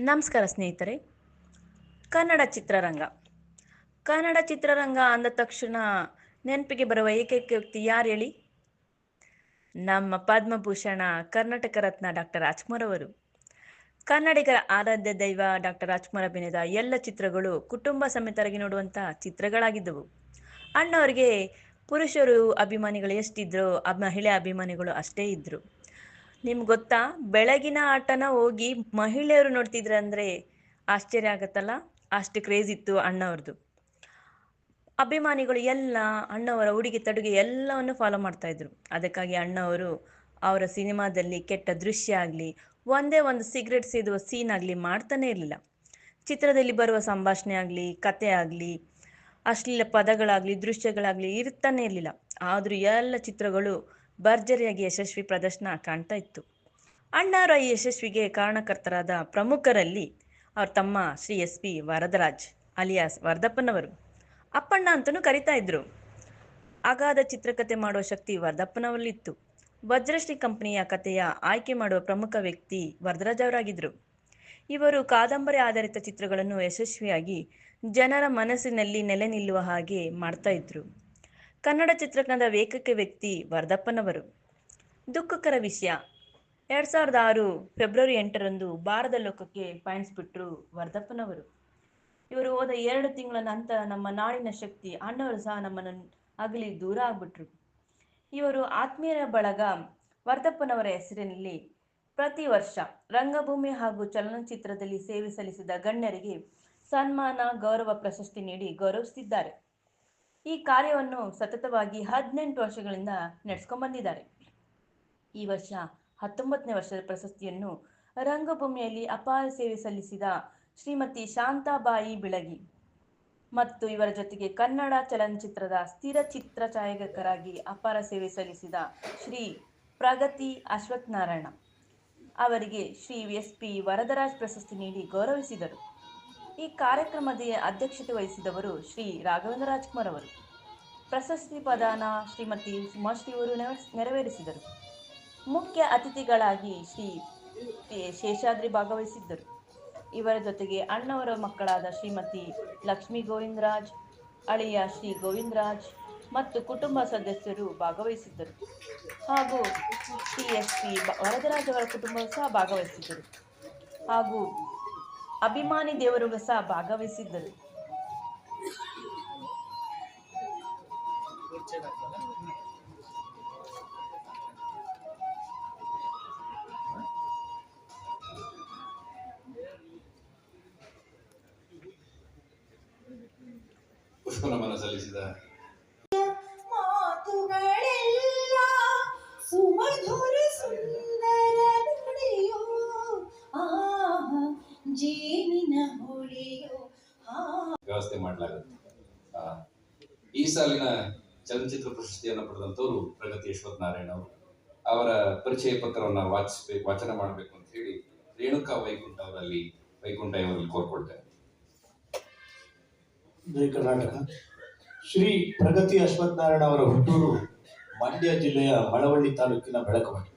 ನಮಸ್ಕಾರ ಸ್ನೇಹಿತರೆ. ಕನ್ನಡ ಚಿತ್ರರಂಗ. ಕನ್ನಡ ಚಿತ್ರರಂಗ ಅಂದ ತಕ್ಷಣ ನೆನಪಿಗೆ ಬರುವ ಏಕೈಕ ವ್ಯಕ್ತಿ ಯಾರು ಹೇಳಿ? ನಮ್ಮ ಪದ್ಮಭೂಷಣ, ಕರ್ನಾಟಕ ರತ್ನ ಡಾಕ್ಟರ್ ರಾಜ್ಕುಮಾರ್ ಅವರು. ಕನ್ನಡಿಗರ ಆರಾಧ್ಯ ದೈವ ಡಾಕ್ಟರ್ ರಾಜ್ಕುಮಾರ್ ಅಭಿನಯದ ಎಲ್ಲ ಚಿತ್ರಗಳು ಕುಟುಂಬ ಸಮೇತರಾಗಿ ನೋಡುವಂತಹ ಚಿತ್ರಗಳಾಗಿದ್ದವು. ಅಣ್ಣವರಿಗೆ ಪುರುಷರು ಅಭಿಮಾನಿಗಳು ಎಷ್ಟಿದ್ರು, ಮಹಿಳೆ ಅಭಿಮಾನಿಗಳು ಅಷ್ಟೇ ಇದ್ರು. ನಿಮ್ಗೆ ಗೊತ್ತಾ? ಬೆಳಗಿನ ಆಟನ ಹೋಗಿ ಮಹಿಳೆಯರು ನೋಡ್ತಿದ್ರ ಅಂದ್ರೆ ಆಶ್ಚರ್ಯ ಆಗತ್ತಲ್ಲ? ಅಷ್ಟು ಕ್ರೇಜ್ ಇತ್ತು ಅಣ್ಣವ್ರದ್ದು ಅಭಿಮಾನಿಗಳು ಎಲ್ಲ ಅಣ್ಣವರ ಉಡುಗೆ ತಡುಗೆ ಎಲ್ಲವನ್ನು ಫಾಲೋ ಮಾಡ್ತಾ ಇದ್ರು. ಅದಕ್ಕಾಗಿ ಅಣ್ಣವರು ಅವರ ಸಿನಿಮಾದಲ್ಲಿ ಕೆಟ್ಟ ದೃಶ್ಯ ಆಗಲಿ, ಒಂದೇ ಒಂದು ಸಿಗರೆಟ್ ಸೇದುವ ಸೀನ್ ಆಗಲಿ ಮಾಡ್ತಾನೆ ಇರಲಿಲ್ಲ. ಚಿತ್ರದಲ್ಲಿ ಬರುವ ಸಂಭಾಷಣೆ ಆಗಲಿ, ಕತೆ ಆಗಲಿ, ಅಶ್ಲೀಲ ಪದಗಳಾಗಲಿ, ದೃಶ್ಯಗಳಾಗಲಿ ಇರ್ತಾನೆ ಇರಲಿಲ್ಲ. ಆದರೂ ಎಲ್ಲ ಚಿತ್ರಗಳು ಭರ್ಜರಿಯಾಗಿ ಯಶಸ್ವಿ ಪ್ರದರ್ಶನ ಕಾಣ್ತಾ ಇತ್ತು. ಅಣ್ಣಾರ ಈ ಯಶಸ್ವಿಗೆ ಕಾರಣಕರ್ತರಾದ ಪ್ರಮುಖರಲ್ಲಿ ಅವ್ರ ತಮ್ಮ Shri S P Varadaraj alias ವರದಪ್ಪನವರು Appanna ಅಂತಲೂ ಕರಿತಾ ಇದ್ರು. ಅಗಾಧ ಚಿತ್ರಕಥೆ ಮಾಡುವ ಶಕ್ತಿ ವರದಪ್ಪನವರಲ್ಲಿತ್ತು ವಜ್ರಶ್ರೀ ಕಂಪನಿಯ ಕಥೆಯ ಆಯ್ಕೆ ಮಾಡುವ ಪ್ರಮುಖ ವ್ಯಕ್ತಿ ವರದರಾಜ್ ಅವರಾಗಿದ್ದರು ಇವರು ಕಾದಂಬರಿ ಆಧಾರಿತ ಚಿತ್ರಗಳನ್ನು ಯಶಸ್ವಿಯಾಗಿ ಜನರ ಮನಸ್ಸಿನಲ್ಲಿ ನೆಲೆ ನಿಲ್ಲುವ ಹಾಗೆ ಮಾಡ್ತಾ ಇದ್ರು. ಕನ್ನಡ ಚಿತ್ರಕಂಡದ ಏಕೈಕ ವ್ಯಕ್ತಿ ವರ್ಧಪ್ಪನವರು. ದುಃಖಕರ ವಿಷಯ. ಎರಡ್ ಸಾವಿರದ ಆರು ಫೆಬ್ರವರಿ ಎಂಟರಂದು ಭಾರತ ಲೋಕಕ್ಕೆ ಪಯಣಿಸ್ಬಿಟ್ರು ವರ್ಧಪ್ಪನವರು. ಇವರು ಹೋದ ಎರಡು ತಿಂಗಳ ನಂತರ ನಮ್ಮ ನಾಡಿನ ಶಕ್ತಿ, ಅಣ್ಣವರು ಸಹ ನಮ್ಮನ್ನು ಅಗಲಿ ದೂರ ಆಗ್ಬಿಟ್ರು. ಇವರು ಆತ್ಮೀಯರ ಬಳಗ, ವರ್ಧಪ್ಪನವರ ಹೆಸರಿನಲ್ಲಿ ಪ್ರತಿ ವರ್ಷ ರಂಗಭೂಮಿ ಹಾಗೂ ಚಲನಚಿತ್ರದಲ್ಲಿ ಸೇವೆ ಸಲ್ಲಿಸಿದ ಗಣ್ಯರಿಗೆ ಸನ್ಮಾನ, ಗೌರವ, ಪ್ರಶಸ್ತಿ ನೀಡಿ ಗೌರವಿಸುತ್ತಿದ್ದಾರೆ. ಈ ಕಾರ್ಯವನ್ನು ಸತತವಾಗಿ ಹದಿನೆಂಟು ವರ್ಷಗಳಿಂದ ನಡೆಸ್ಕೊಂಡು ಬಂದಿದ್ದಾರೆ ಈ ವರ್ಷ ಹತ್ತೊಂಬತ್ತನೇ ವರ್ಷದ ಪ್ರಶಸ್ತಿಯನ್ನು ರಂಗಭೂಮಿಯಲ್ಲಿ ಅಪಾರ ಸೇವೆ ಸಲ್ಲಿಸಿದ ಶ್ರೀಮತಿ ಶಾಂತಾಬಾಯಿ ಬಿಳಗಿ ಮತ್ತು ಇವರ ಜೊತೆಗೆ ಕನ್ನಡ ಚಲನಚಿತ್ರದ ಸ್ಥಿರ ಚಿತ್ರ ಛಾಯಾಗ್ರಾಹಕರಾಗಿ ಅಪಾರ ಸೇವೆ ಸಲ್ಲಿಸಿದ ಶ್ರೀ ಪ್ರಗತಿ ಅಶ್ವಥ್ ನಾರಾಯಣ ಅವರಿಗೆ ಶ್ರೀ ಎಸ್ ಪಿ ವರದರಾಜ್ ಪ್ರಶಸ್ತಿ ನೀಡಿ ಗೌರವಿಸಿದರು. ಈ ಕಾರ್ಯಕ್ರಮದ ಅಧ್ಯಕ್ಷತೆ ವಹಿಸಿದವರು ಶ್ರೀ ರಾಘವೇಂದ್ರ ರಾಜ್ಕುಮಾರ್ ಅವರು. ಪ್ರಶಸ್ತಿ ಪ್ರದಾನ ಶ್ರೀಮತಿ ಸುಮಾಶ್ರೀ ಅವರು ನೆರವೇರಿಸಿದರು. ಮುಖ್ಯ ಅತಿಥಿಗಳಾಗಿ ಶ್ರೀ ಶೇಷಾದ್ರಿ ಭಾಗವಹಿಸಿದ್ದರು. ಇವರ ಜೊತೆಗೆ ಅಣ್ಣವರ ಮಕ್ಕಳಾದ ಶ್ರೀಮತಿ ಲಕ್ಷ್ಮೀ ಗೋವಿಂದರಾಜ್, ಅಳಿಯ ಶ್ರೀ ಗೋವಿಂದರಾಜ್ ಮತ್ತು ಕುಟುಂಬ ಸದಸ್ಯರು ಭಾಗವಹಿಸಿದ್ದರು. ಹಾಗೂ ಟಿ ಎಸ್ ಪಿ ವರದರಾಜ್ ಅವರ ಕುಟುಂಬ ಸಹ ಭಾಗವಹಿಸಿದ್ದರು. ಹಾಗೂ ಅಭಿಮಾನಿ ದೇವರು ಸಹ ಭಾಗವಹಿಸಿದ್ದರು. ಪುಷ್ಪನಮನ ಸಲ್ಲಿಸಿದ ಜೇನಿನ ಹುಳಿಯೋ ಆ ವ್ಯವಸ್ಥೆ ಮಾಡಲಾಗುತ್ತೆ. ಈ ಸಾಲಿನ ಚಲನಚಿತ್ರ ಪ್ರಶಸ್ತಿಯನ್ನು ಪಡೆದಂತವರು ಪ್ರಗತಿ ಯಶವಂತ ನಾರಾಯಣ ಅವರು. ಅವರ ಪರಿಚಯ ಪತ್ರವನ್ನು ವಾಚಿಸ್ಬೇಕು ವಾಚನ ಮಾಡಬೇಕು ಅಂತ ಹೇಳಿ ರೇಣುಕಾ ವೈಕುಂಠ ಅವರಲ್ಲಿ ವೈಕುಂಠ ಇವರಲ್ಲಿ ಕೋರ್ಕೊಳ್ತೇನೆ ಜೈ ಕರ್ನಾಟಕ. ಶ್ರೀ ಪ್ರಗತಿ ಅಶ್ವತ್ಥನಾರಾಯಣ ಅವರ ಹುಟ್ಟೂರು ಮಂಡ್ಯ ಜಿಲ್ಲೆಯ ಮಳವಳ್ಳಿ ತಾಲೂಕಿನ ಬೆಳಕವಾಡಿ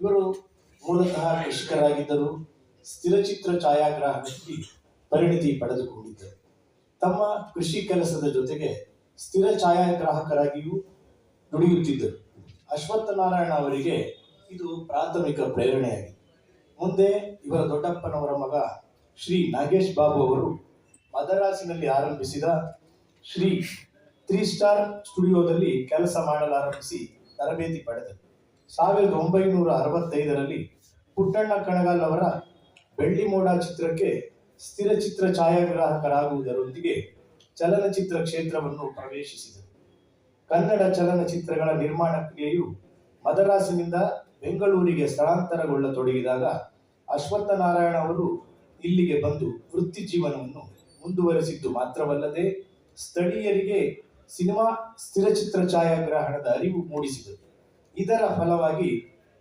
ಇವರು ಮೂಲತಃ ಕೃಷಿಕರಾಗಿದ್ದರು. ಸ್ಥಿರಚಿತ್ರ ಛಾಯಾಗ್ರಾಹಕರಾಗಿ ಪರಿಣಿತಿ ಪಡೆದುಕೊಂಡಿದ್ದರು ತಮ್ಮ ಕೃಷಿ ಕೆಲಸದ ಜೊತೆಗೆ ಸ್ಥಿರ ಛಾಯಾಗ್ರಾಹಕರಾಗಿಯೂ ದುಡಿಯುತ್ತಿದ್ದರು. ಅಶ್ವತ್ಥನಾರಾಯಣ ಅವರಿಗೆ ಇದು ಪ್ರಾಥಮಿಕ ಪ್ರೇರಣೆಯಾಗಿದೆ. ಮುಂದೆ ಇವರ ದೊಡ್ಡಪ್ಪನವರ ಮಗ ಶ್ರೀ ನಾಗೇಶ್ ಬಾಬು ಅವರು ಮದರಾಸಿನಲ್ಲಿ ಆರಂಭಿಸಿದ ಶ್ರೀ ತ್ರೀ ಸ್ಟಾರ್ ಸ್ಟುಡಿಯೋದಲ್ಲಿ ಕೆಲಸ ಮಾಡಲಾರಂಭಿಸಿ ತರಬೇತಿ ಪಡೆದರು. ಸಾವಿರದ ಒಂಬೈನೂರ ಅರವತ್ತೈದರಲ್ಲಿ ಪುಟ್ಟಣ್ಣ ಕಣಗಾಲ್ ಅವರ ಬೆಳ್ಳಿ ಮೋಡ ಚಿತ್ರಕ್ಕೆ ಸ್ಥಿರ ಚಿತ್ರ ಛಾಯಾಗ್ರಾಹಕರಾಗುವುದರೊಂದಿಗೆ ಚಲನಚಿತ್ರ ಕ್ಷೇತ್ರವನ್ನು ಪ್ರವೇಶಿಸಿದರು. ಕನ್ನಡ ಚಲನಚಿತ್ರಗಳ ನಿರ್ಮಾಣ ಕ್ರಿಯೆಯು ಮದರಾಸಿನಿಂದ ಬೆಂಗಳೂರಿಗೆ ಸ್ಥಳಾಂತರಗೊಳ್ಳತೊಡಗಿದಾಗ ಅಶ್ವತ್ಥನಾರಾಯಣ ಅವರು ಇಲ್ಲಿಗೆ ಬಂದು ವೃತ್ತಿ ಜೀವನವನ್ನು ಮುಂದುವರೆಸಿದ್ದು ಮಾತ್ರವಲ್ಲದೆ ಸ್ಥಳೀಯರಿಗೆ ಸಿನಿಮಾ ಸ್ಥಿರಚಿತ್ರ ಛಾಯಾಗ್ರಹಣದ ಅರಿವು ಮೂಡಿಸಿದರು. ಇದರ ಫಲವಾಗಿ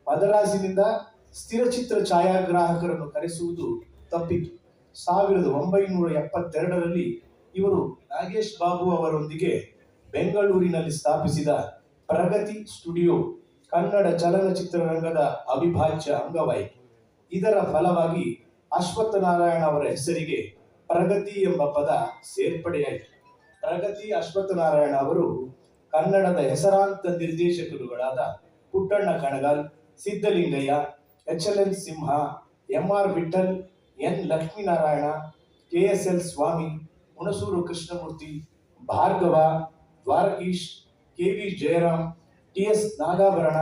ಮದರಾಸಿನಿಂದ ಸ್ಥಿರಚಿತ್ರ ಛಾಯಾಗ್ರಾಹಕರನ್ನು ಕರೆಸುವುದು ತಪ್ಪಿತು. ಸಾವಿರದ ಒಂಬೈನೂರ ಎಪ್ಪತ್ತೆರಡರಲ್ಲಿ ಇವರು ನಾಗೇಶ್ ಬಾಬು ಅವರೊಂದಿಗೆ ಬೆಂಗಳೂರಿನಲ್ಲಿ ಸ್ಥಾಪಿಸಿದ ಪ್ರಗತಿ ಸ್ಟುಡಿಯೋ ಕನ್ನಡ ಚಲನಚಿತ್ರರಂಗದ ಅವಿಭಾಜ್ಯ ಅಂಗವಾಯಿತು. ಇದರ ಫಲವಾಗಿ ಅಶ್ವತ್ಥನಾರಾಯಣ ಅವರ ಹೆಸರಿಗೆ ಪ್ರಗತಿ ಎಂಬ ಪದ ಸೇರ್ಪಡೆಯಾಯಿತು. ಪ್ರಗತಿ ಅಶ್ವತ್ಥನಾರಾಯಣ ಅವರು ಕನ್ನಡದ ಹೆಸರಾಂತ ನಿರ್ದೇಶಕರುಗಳಾದ Puttanna Kanagal Siddalingaiah H L N Simha, M R Vittal N Lakshminarayana, K S L Swamy, Hunsur Krishnamurthy, Bhargava, Dwarakish, K V Jayaram, T S Nagabharana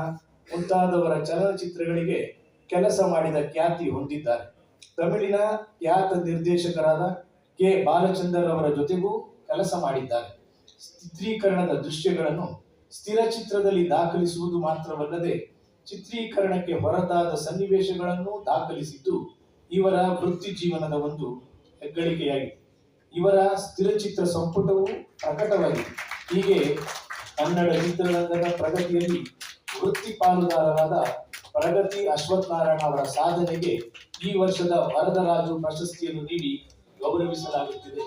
ಮುಂತಾದವರ ಚಲನಚಿತ್ರಗಳಿಗೆ ಕೆಲಸ ಮಾಡಿದ ಖ್ಯಾತಿ ಹೊಂದಿದ್ದಾರೆ. ತಮಿಳಿನ ಖ್ಯಾತ ನಿರ್ದೇಶಕರಾದ ಕೆ ಬಾಲಚಂದರ್ ಅವರ ಜೊತೆಗೂ ಕೆಲಸ ಮಾಡಿದ್ದಾರೆ. ಚಿತ್ರೀಕರಣದ ದೃಶ್ಯಗಳನ್ನು ಸ್ಥಿರ ಚಿತ್ರದಲ್ಲಿ ದಾಖಲಿಸುವುದು ಮಾತ್ರವಲ್ಲದೆ ಚಿತ್ರೀಕರಣಕ್ಕೆ ಹೊರತಾದ ಸನ್ನಿವೇಶಗಳನ್ನು ದಾಖಲಿಸಿದ್ದು ಇವರ ವೃತ್ತಿ ಜೀವನದ ಒಂದು ಹೆಗ್ಗಳಿಕೆಯಾಗಿದೆ. ಇವರ ಸ್ಥಿರಚಿತ್ರ ಸಂಪುಟವು ಪ್ರಕಟವಾಗಿದೆ. ಹೀಗೆ ಕನ್ನಡ ಚಿತ್ರರಂಗದ ಪ್ರಗತಿಯಲ್ಲಿ ವೃತ್ತಿ ಪಾಲುದಾರರಾದ ಪ್ರಗತಿ ಅಶ್ವತ್ಥನಾರಾಯಣ ಅವರ ಸಾಧನೆಗೆ ಈ ವರ್ಷದ ವರದರಾಜು ಪ್ರಶಸ್ತಿಯನ್ನು ನೀಡಿ ಗೌರವಿಸಲಾಗುತ್ತಿದೆ.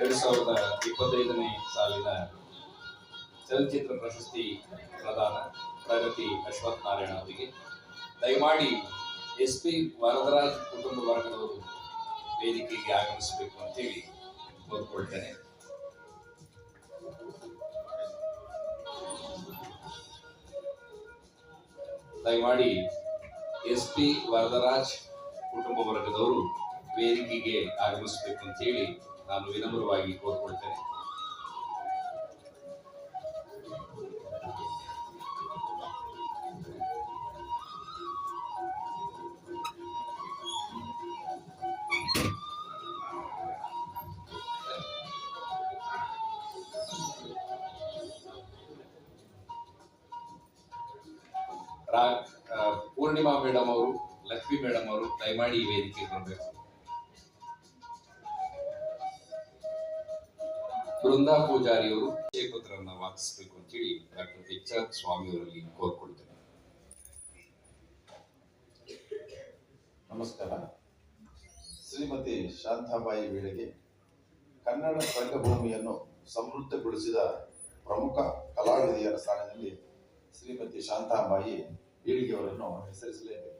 ಎರಡು ಸಾವಿರದ ಇಪ್ಪತ್ತೈದನೇ ಸಾಲಿನ ಚಲನಚಿತ್ರ ಪ್ರಶಸ್ತಿ ಪ್ರದಾನ ಪ್ರಗತಿ ಅಶ್ವಥ್ ನಾರಾಯಣ ಅವರಿಗೆ. ದಯಮಾಡಿ ಎಸ್ ಪಿ ವರದರಾಜ್ ಕುಟುಂಬ ವರ್ಗದವರು ವೇದಿಕೆಗೆ ಆಗಮಿಸಬೇಕು ಅಂತೇಳಿ ಕೋರ್ಕೊಳ್ತೇನೆ. ದಯಮಾಡಿ ಎಸ್ ಪಿ ವರದರಾಜ್ ಕುಟುಂಬ ವರ್ಗದವರು ವೇದಿಕೆಗೆ ಆಗಮಿಸಬೇಕು ಅಂತೇಳಿ ನಾನು ವಿನಮ್ರವಾಗಿ ಕೋರ್ಕೊಳ್ತೇನೆ. ರಾ ಪೂರ್ಣಿಮಾ ಮೇಡಮ್ ಅವರು, ಲಕ್ಷ್ಮಿ ಮೇಡಮ್ ಅವರು ದಯಮಾಡಿ ಈ ವೇದಿಕೆ ಬರಬೇಕು. ಬೃಂದಾ ಪೂಜಾರಿ ಅವರು ಪತ್ರನ್ನ ಅಂತ ಹೇಳಿ ಡಾಕ್ಟರ್ ಎಚ್ ಆರ್ ಸ್ವಾಮಿ ಅವರಲ್ಲಿ ಕೋರ್ಕೊಳ್ತೇನೆ ನಮಸ್ಕಾರ. ಶ್ರೀಮತಿ ಶಾಂತಾಬಾಯಿ ವೇಳೆಗೆ ಕನ್ನಡ ರಂಗಭೂಮಿಯನ್ನು ಸಮೃದ್ಧಗೊಳಿಸಿದ ಪ್ರಮುಖ ಕಲಾವಿದೆಯರ ಸ್ಥಾನದಲ್ಲಿ ಶ್ರೀಮತಿ ಶಾಂತಾಬಾಯಿ ಬೀಳಿಗೆಯವರನ್ನು ಹೆಸರಿಸಲೇಬೇಕು.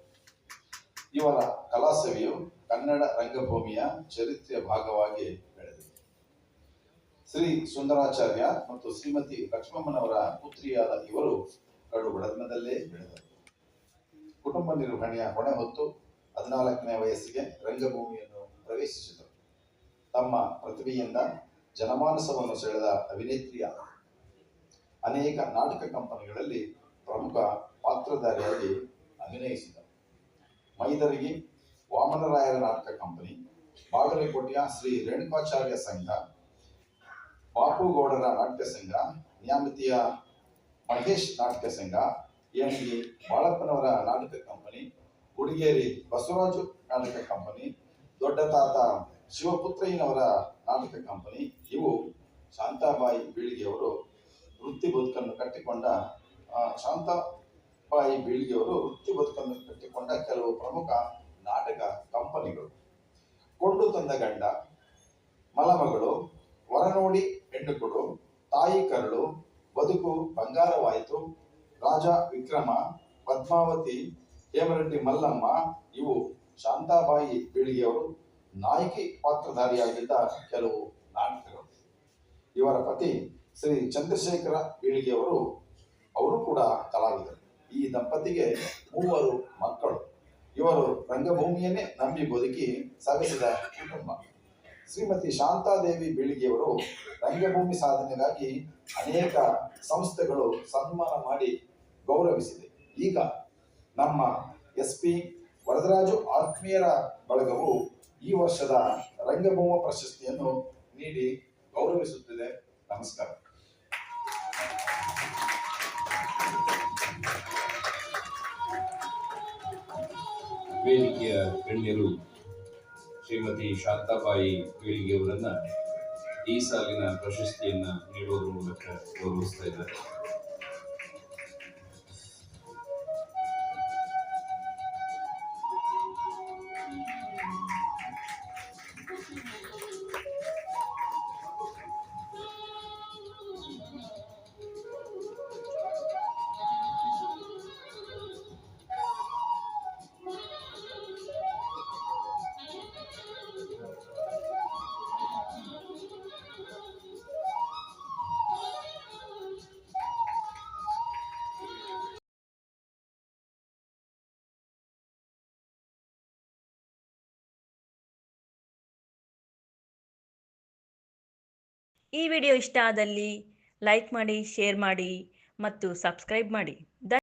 ಇವರ ಕಲಾಸವಿಯು ಕನ್ನಡ ರಂಗಭೂಮಿಯ ಚರಿತ್ರೆಯ ಭಾಗವಾಗಿ ಬೆಳೆದಿದೆ. ಶ್ರೀ ಸುಂದರಾಚಾರ್ಯ ಮತ್ತು ಶ್ರೀಮತಿ ಲಕ್ಷ್ಮಮ್ಮನವರ ಪುತ್ರಿಯಾದ ಇವರು ಕಡು ಬಡತನದಲ್ಲೇ ಬೆಳೆದರು. ಕುಟುಂಬ ನಿರ್ವಹಣೆಯ ಹೊಣೆ ಹೊತ್ತು ಹದಿನಾಲ್ಕನೇ ವಯಸ್ಸಿಗೆ ರಂಗಭೂಮಿಯನ್ನು ಪ್ರವೇಶಿಸಿದರು. ತಮ್ಮ ಪ್ರತಿಭೆಯಿಂದ ಜನಮಾನಸವನ್ನು ಸೆಳೆದ ಅಭಿನೇತ್ರಿಯ ಅನೇಕ ನಾಟಕ ಕಂಪನಿಗಳಲ್ಲಿ ಪ್ರಮುಖ ಪಾತ್ರಧಾರಿಯಾಗಿ ಅಭಿನಯಿಸಿದರು. ಮೈದರಿಗೆ ವಾಮನರಾಯರ ನಾಟಕ ಕಂಪನಿ ಬಾಗಲಕೋಟೆಯ ಶ್ರೀ ರೇಣುಕಾಚಾರ್ಯ ಸಂಘ ಬಾಪುಗೌಡರ ನಾಟ್ಯ ಸಂಘ ನ್ಯಾಮತಿಯ ಮಹೇಶ್ ನಾಟಕ ಸಂಘ ಏಣಿಗೆ ಬಾಳಪ್ಪನವರ ನಾಟಕ ಕಂಪನಿ ಗುಡಿಗೇರಿ ಬಸವರಾಜು ನಾಟಕ ಕಂಪನಿ ದೊಡ್ಡ ತಾತ ಶಿವಪುತ್ರಯ್ಯನವರ ನಾಟಕ ಕಂಪನಿ ಇವು ಶಾಂತಾಬಾಯಿ ಬೀಳಿಗೆಯವರು ವೃತ್ತಿ ಬದುಕನ್ನು ಕಟ್ಟಿಕೊಂಡ ಆ, ಶಾಂತಾಬಾಯಿ ಬೀಳಿಗೆಯವರು ವೃತ್ತಿ ಬದುಕನ್ನು ಕಟ್ಟಿಕೊಂಡ ಕೆಲವು ಪ್ರಮುಖ ನಾಟಕ ಕಂಪನಿಗಳು. ಕೊಂಡು ತಂದ ಗಂಡ, ಮಲಮಗಳು, ಹೊರನೋಡಿ ಹೆಣ್ಣುಕೊಡು, ತಾಯಿ ಕರಳು, ಬದುಕು ಬಂಗಾರವಾಯಿತು, ರಾಜ ವಿಕ್ರಮ, ಪದ್ಮಾವತಿ, ಹೇಮರೆಡ್ಡಿ ಮಲ್ಲಮ್ಮ, ಇವು ಶಾಂತಾಬಾಯಿ ಬೀಳಿಗೆಯವರು ನಾಯಕಿ ಪಾತ್ರಧಾರಿಯಾಗಿದ್ದ ಕೆಲವು ನಾಟಕಗಳು. ಇವರ ಪತಿ ಶ್ರೀ ಚಂದ್ರಶೇಖರ ಬೀಳಿಗೆಯವರು, ಅವರು ಕೂಡ ಕಲಾವಿದರು. ಈ ದಂಪತಿಗೆ ಮೂವರು ಮಕ್ಕಳು. ಇವರು ರಂಗಭೂಮಿಯನ್ನೇ ನಂಬಿ ಬದುಕಿ ಸವೆಸಿದ ಕುಟುಂಬ. ಶ್ರೀಮತಿ ಶಾಂತಾದೇವಿ ಬೀಳಿಗೆಯವರು ರಂಗಭೂಮಿ ಸಾಧನೆಗಾಗಿ ಅನೇಕ ಸಂಸ್ಥೆಗಳು ಸನ್ಮಾನ ಮಾಡಿ ಗೌರವಿಸಿದೆ. ಈಗ ನಮ್ಮ ಎಸ್ ಪಿ ವರದರಾಜು ಆತ್ಮೀಯರ ಬಳಗವು ಈ ವರ್ಷದ ರಂಗಭೂಮ ಪ್ರಶಸ್ತಿಯನ್ನು ನೀಡಿ ಗೌರವಿಸುತ್ತಿದೆ. ನಮಸ್ಕಾರ. ವೇದಿಕೆಯ ಗಣ್ಯರು ಶ್ರೀಮತಿ ಶಾಂತಾಬಾಯಿ ಬೀಳಿಗೆಯವರನ್ನ ಈ ಸಾಲಿನ ಪ್ರಶಸ್ತಿಯನ್ನು ನೀಡುವುದರ ಮೂಲಕ ಗೌರವಿಸ್ತಾ ಇದ್ದಾರೆ. ಈ ವಿಡಿಯೋ ಇಷ್ಟ ಆದಲ್ಲಿ ಲೈಕ್ ಮಾಡಿ ಶೇರ್ ಮಾಡಿ ಮತ್ತು ಸಬ್ಸ್ಕ್ರೈಬ್ ಮಾಡಿ.